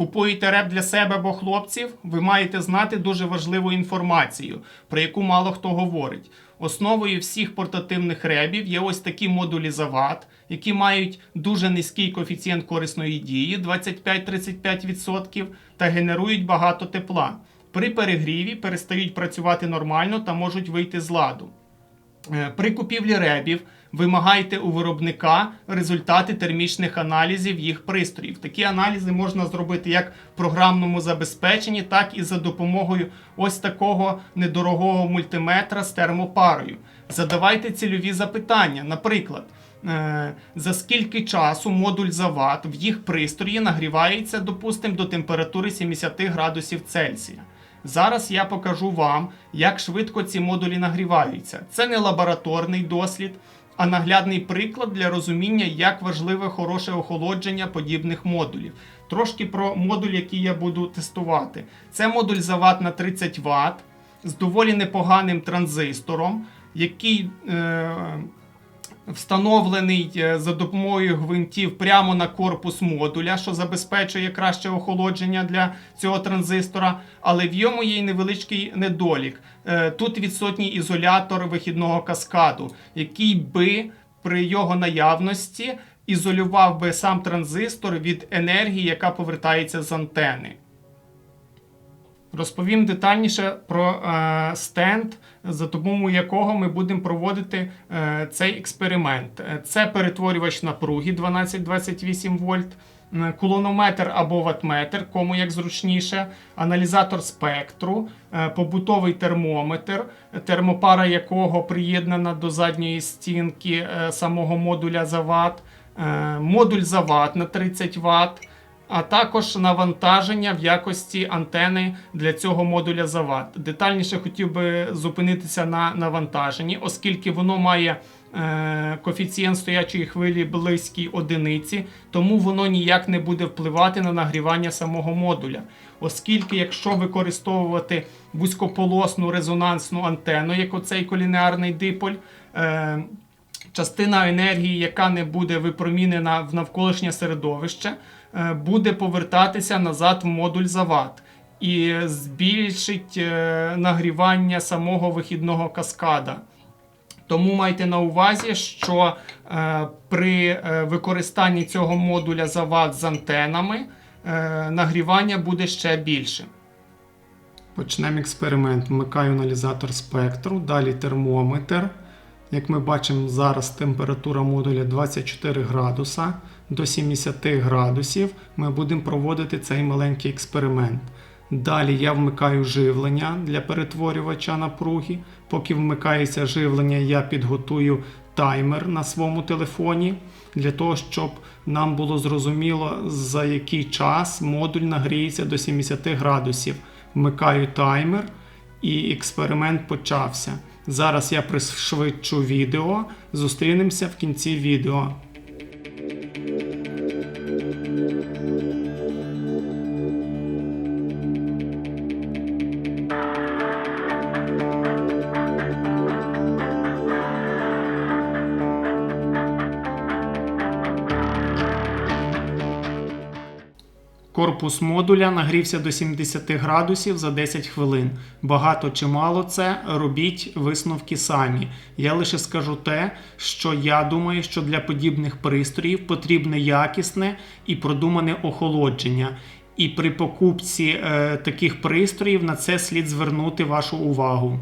Купуєте реп для себе або хлопців, ви маєте знати дуже важливу інформацію, про яку мало хто говорить. Основою всіх портативних ребів є ось такі модулі зават, які мають дуже низький коефіцієнт корисної дії 25-35% та генерують багато тепла. При перегріві перестають працювати нормально та можуть вийти з ладу. Е, При купівлі ребів вимагайте у виробника результати термічних аналізів їх пристроїв. Такі аналізи можна зробити як в програмному забезпеченні, так і за допомогою ось такого недорогого мультиметра з термопарою. Задавайте цільові запитання. Наприклад, е, за скільки часу модуль зават в їх пристрої нагрівається, допустимо, до температури 70 градусів Цельсія. Зараз я покажу вам, як швидко ці модулі нагріваються. Це не лабораторний дослід, а наглядний приклад для розуміння, як важливе хороше охолодження подібних модулів. Трошки про модуль, який я буду тестувати. Це модуль за зават на 30 Вт з доволі непоганим транзистором, який е, встановлений е, за допомогою гвинтів прямо на корпус модуля, що забезпечує краще охолодження для цього транзистора. Але в йому є й невеличкий недолік. Е, Тут відсутній ізолятор вихідного каскаду, який би при його наявності ізолював би сам транзистор від енергії, яка повертається з антени. Розповім детальніше про е, стенд, за допомогою якого ми будемо проводити е, цей експеримент. Е, Це перетворювач напруги 12-28 вольт, кулонометр або ватметр, кому як зручніше, аналізатор спектру, побутовий термометр, термопара якого приєднана до задньої стінки самого модуля зават, е, модуль зават на 30 Вт а також навантаження в якості антени для цього модуля зават. Детальніше хотів би зупинитися на навантаженні, оскільки воно має е, коефіцієнт стоячої хвилі близькій одиниці, тому воно ніяк не буде впливати на нагрівання самого модуля. Оскільки, якщо використовувати вузькополосну резонансну антенну, як оцей колінеарний диполь, е, частина енергії, яка не буде випромінена в навколишнє середовище, е, буде повертатися назад в модуль зават і збільшить е, нагрівання самого вихідного каскада. Тому майте на увазі, що е, при використанні цього модуля зават з антенами нагрівання буде ще більше. Почнемо експеримент. Вмикаю аналізатор спектру, далі термометр. Як ми бачимо, зараз температура модуля 24 градуса до 70 градусів. Ми будемо проводити цей маленький експеримент. Далі я вмикаю живлення для перетворювача напруги. Поки вмикається живлення, я підготую таймер на своєму телефоні для того, щоб нам було зрозуміло, за який час модуль нагріється до 70 градусів. Вмикаю таймер і експеримент почався. Зараз я пришвидшу відео. Зустрінемося в кінці відео. Корпус модуля нагрівся до 70 градусів за 10 хвилин. Багато чи мало це робіть висновки самі. Я лише скажу те, що я думаю, що для подібних пристроїв потрібне якісне і продумане охолодження. І при покупці е, таких пристроїв на це слід звернути вашу увагу.